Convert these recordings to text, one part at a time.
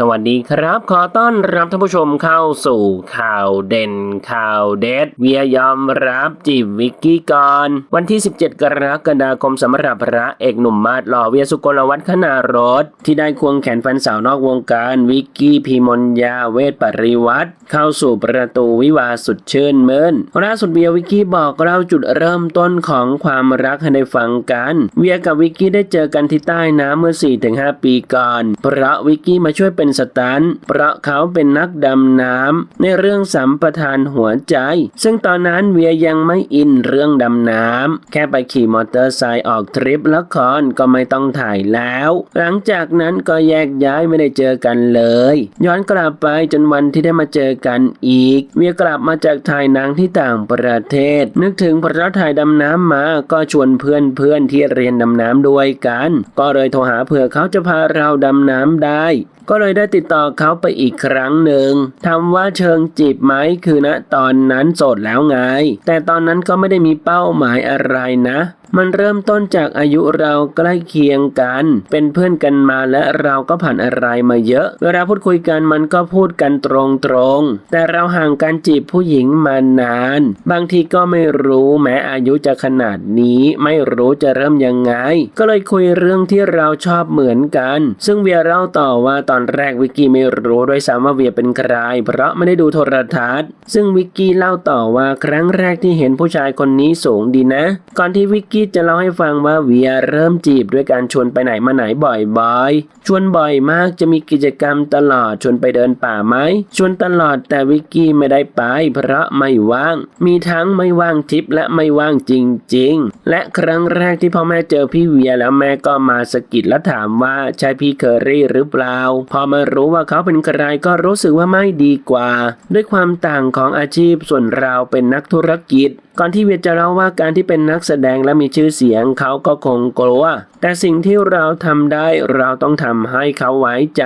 สวัสดีครับ ขอต้อนรับท่านผู้ชมเข้าสู่ข่าวเด่นข่าวเด็ดเวียยอมรับจีบวิกกี้ก่อน วันที่ 17 กรกฎาคมสำหรับพระเอกหนุ่มมาดหล่อเวียสุกลวัฒน์ขนารถ ที่ได้ควงแขนแฟนสาวนอกวงการวิกกี้พีมนยาเวทปริวัตรเข้าสู่ประตูวิวาสุดชื่นมื่นล่าสุดเวียวิกกี้บอกเล่าจุดเริ่มต้นของความรักให้ได้ฟังกัน เวียกับวิกกี้ได้เจอกันที่ใต้น้ำเมื่อ 4-5 ปีก่อนเพราะวิกกี้มาช่วยเป็นสตันเพราะเขาเป็นนักดำน้ำในเรื่องสัมปทานหัวใจ ซึ่งตอนนั้นเวียยังไม่อินเรื่องดำน้ำแค่ไปขี่มอเตอร์ไซค์ออกทริปละครก็ไม่ต้องถ่ายแล้ว หลังจากนั้นก็แยกย้ายไม่ได้เจอกันเลย ย้อนกลับไปจนวันที่ได้มาเจอกันอีก เวียกลับมาจากถ่ายหนังที่ต่างประเทศ นึกถึงพระถ่ายดำน้ำมาก็ชวนเพื่อนเพื่อนที่เรียนดำน้ำด้วยกัน ก็เลยโทรหาเผื่อเขาจะพาเราดำน้ำได้ ก็เลยยได้ติดต่อเขาไปอีกครั้งหนึ่งทำว่าเชิงจีบไหมคือณตอนนั้นโสดแล้วไง แต่ตอนนั้นก็ไม่ได้มีเป้าหมายอะไรนะมันเริ่มต้นจากอายุเราใกล้เคียงกัน เป็นเพื่อนกันมาและเราก็ผ่านอะไรมาเยอะ เวลาพูดคุยกันมันก็พูดกันตรงๆ แต่เราห่างกันจีบผู้หญิงมานาน บางทีก็ไม่รู้แม้อายุจะขนาดนี้ไม่รู้จะเริ่มยังไง ก็เลยคุยเรื่องที่เราชอบเหมือนกัน ซึ่งเวียเล่าต่อว่าตอนแรกวิกกี้ไม่รู้ด้วยซ้ำว่าเวียเป็นใคร เพราะไม่ได้ดูโทรทัศน์ ซึ่งวิกกี้เล่าต่อว่าครั้งแรกที่เห็นผู้ชายคนนี้สูงดีนะ ก่อนที่วิกกี้ี่จะเล่าให้ฟังว่าเวียเริ่มจีบด้วยการชวนไปไหนมาไหนบ่อยๆ ชวนบ่อยมากจะมีกิจกรรมตลอดชวนไปเดินป่าไหมชวนตลอดแต่วิกกี้ไม่ได้ไปเพราะไม่ว่าง มีทั้งไม่ว่างทิปและไม่ว่างจริง ๆ และครั้งแรกที่พ่อแม่เจอพี่เวียแล้วแม่ก็มาสะกิดและถามว่าใช่พี่เคอรี่หรือเปล่า พอมารู้ว่าเขาเป็นใครก็รู้สึกว่าไม่ดีกว่า ด้วยความต่างของอาชีพส่วนเราเป็นนักธุรกิจ ก่อนที่เวียจะเล่าว่าการที่เป็นนักแสดงและมีชื่อเสียงเขาก็คงกลัว แต่สิ่งที่เราทำได้เราต้องทำให้เขาไว้ใจ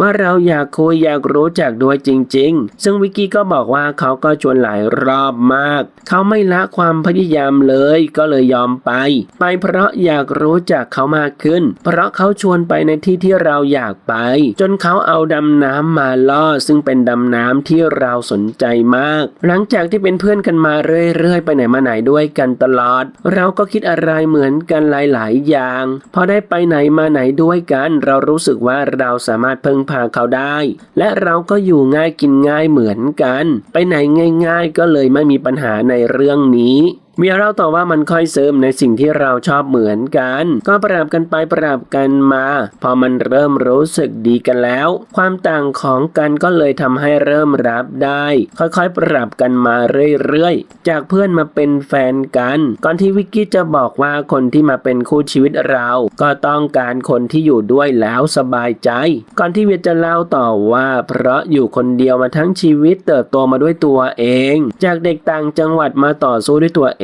ว่าเราอยากคุยอยากรู้จักด้วยจริง ๆ ซึ่งวิกกี้ก็บอกว่าเขาก็ชวนหลายรอบมาก เขาไม่ละความพยายามเลยก็เลยยอมไป ไปเพราะอยากรู้จักเขามากขึ้น เพราะเขาชวนไปในที่ที่เราอยากไป จนเขาเอาดำน้ำมาล่อซึ่งเป็นดำน้ำที่เราสนใจมาก หลังจากที่เป็นเพื่อนกันมาเรื่อยๆ ไปไหนมาไหนด้วยกันตลอด เราก็คิดอะไรเหมือนกันหลาย ๆ อย่าง พอได้ไปไหนมาไหนด้วยกัน เรารู้สึกว่าเราสามารถพึ่งพาเขาได้ และเราก็อยู่ง่ายกินง่ายเหมือนกัน ไปไหนง่าย ๆ ก็เลยไม่มีปัญหาในเรื่องนี้ เมียเราต่อว่ามันค่อยเสริมในสิ่งที่เราชอบเหมือนกัน ก็ปรับกันไปปรับกันมา พอมันเริ่มรู้สึกดีกันแล้ว ความต่างของกันก็เลยทำให้เริ่มรับได้ ค่อยๆ ปรับกันมาเรื่อยๆ จากเพื่อนมาเป็นแฟนกัน ก่อนที่วิกกี้จะบอกว่าคนที่มาเป็นคู่ชีวิตเรา ก็ต้องการคนที่อยู่ด้วยแล้วสบายใจ ก่อนที่เวียจะเล่าต่อว่าเพราะอยู่คนเดียวมาทั้งชีวิตเติบโตมาด้วยตัวเอง จากเด็กต่างจังหวัดมาต่อสู้ด้วยตัวเอง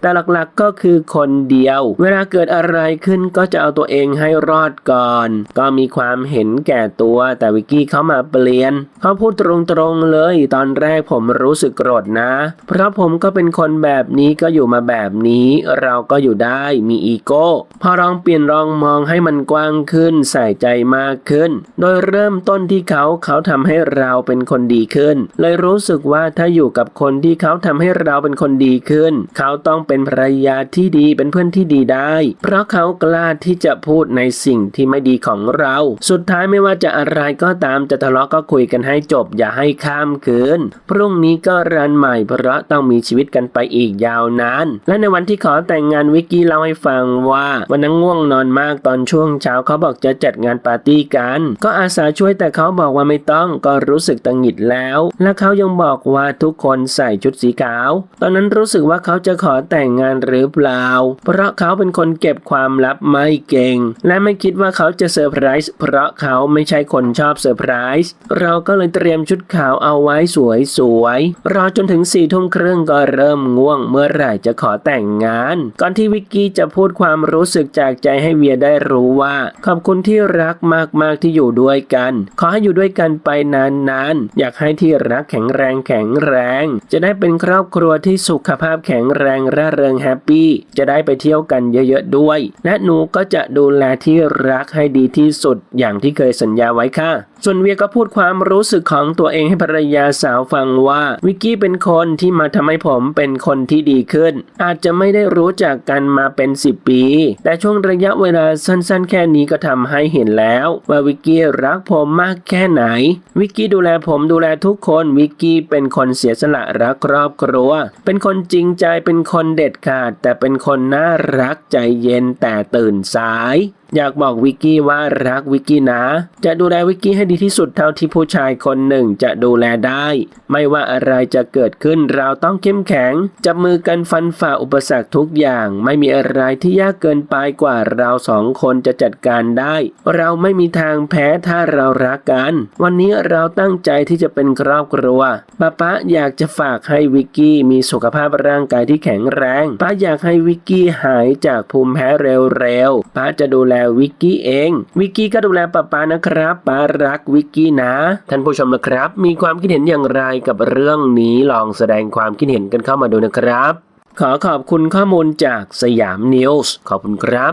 แต่หลักๆก็คือคนเดียว เวลาเกิดอะไรขึ้นก็จะเอาตัวเองให้รอดก่อน ก็มีความเห็นแก่ตัวแต่วิกกี้เขามาเปลี่ยนเขาพูดตรงๆเลย ตอนแรกผมรู้สึกโกรธนะ เพราะผมก็เป็นคนแบบนี้ก็อยู่มาแบบนี้ เราก็อยู่ได้มีอีโก้พอลองเปลี่ยนลองมองให้มันกว้างขึ้นใส่ใจมากขึ้น โดยเริ่มต้นที่เขาเขาทำให้เราเป็นคนดีขึ้น เลยรู้สึกว่าถ้าอยู่กับคนที่เขาทำให้เราเป็นคนดีขึ้นเขาต้องเป็นภรรยาที่ดีเป็นเพื่อนที่ดีได้ เพราะเขากล้าที่จะพูดในสิ่งที่ไม่ดีของเรา สุดท้ายไม่ว่าจะอะไรก็ตามจะทะเลาะก็คุยกันให้จบ อย่าให้ข้ามคืน พรุ่งนี้ก็รันใหม่เพราะต้องมีชีวิตกันไปอีกยาวนาน และในวันที่ขอแต่งงานวิกกี้เล่าให้ฟังว่า วันนั้นง่วงนอนมากตอนช่วงเช้าเขาบอกจะจัดงานปาร์ตี้กัน ก็อาสาช่วยแต่เขาบอกว่าไม่ต้องก็รู้สึกตังหงิดแล้ว และเขายังบอกว่าทุกคนใส่ชุดสีขาว ตอนนั้นรู้สึกว่าเขาจะจะขอแต่งงานหรือเปล่า เพราะเขาเป็นคนเก็บความลับไม่เก่ง และไม่คิดว่าเขาจะเซอร์ไพรส์เพราะเขาไม่ใช่คนชอบเซอร์ไพรส์เราก็เลยเตรียมชุดขาวเอาไว้สวยๆรอจนถึงสี่ทุ่มครึ่งก็เริ่มง่วง เมื่อไหร่จะขอแต่งงาน ก่อนที่วิกกี้จะพูดความรู้สึกจากใจให้เวียได้รู้ว่า ขอบคุณที่รักมากๆที่อยู่ด้วยกัน ขอให้อยู่ด้วยกันไปนานๆอยากให้ที่รักแข็งแรงแข็งแรง จะได้เป็นครอบครัวที่สุขภาพแข็งแรงร่าเริงแฮปปี้จะได้ไปเที่ยวกันเยอะๆด้วย และหนูก็จะดูแลที่รักให้ดีที่สุดอย่างที่เคยสัญญาไว้ค่ะส่วนเวียก็พูดความรู้สึกของตัวเองให้ภรรยาสาวฟังว่า วิกกี้เป็นคนที่มาทำให้ผมเป็นคนที่ดีขึ้น อาจจะไม่ได้รู้จักกันมาเป็น 10 ปี แต่ช่วงระยะเวลาสั้นๆ แค่นี้ก็ทำให้เห็นแล้ว ว่าวิกกี้รักผมมากแค่ไหน วิกกี้ดูแลผมดูแลทุกคนวิกกี้เป็นคนเสียสละรักครอบครัว เป็นคนจริงใจเป็นคนเด็ดขาด แต่เป็นคนน่ารักใจเย็นแต่ตื่นสาย อยากบอกวิกกี้ว่ารักวิกกี้นะ จะดูแลวิกกี้ให้ดีที่สุดเท่าที่ผู้ชายคนหนึ่งจะดูแลได้ ไม่ว่าอะไรจะเกิดขึ้นเราต้องเข้มแข็ง จับมือกันฟันฝ่าอุปสรรคทุกอย่าง ไม่มีอะไรที่ยากเกินไปกว่าเราสองคนจะจัดการได้ เราไม่มีทางแพ้ถ้าเรารักกัน วันนี้เราตั้งใจที่จะเป็นครอบครัวป้าป๊าอยากจะฝากให้วิกกี้มีสุขภาพร่างกายที่แข็งแรง ป้าอยากให้วิกกี้หายจากภูมิแพ้เร็วๆ ป้าจะดูแลวิกกี้เอง วิกกี้ก็ดูแลป้าป้านะครับ ป้ารักวิกกี้นะ ท่านผู้ชมนะครับ มีความคิดเห็นอย่างไรกับเรื่องนี้ลองแสดงความคิดเห็นกันเข้ามาดูนะครับ ขอขอบคุณข้อมูลจากสยามนิวส์ขอบคุณครับ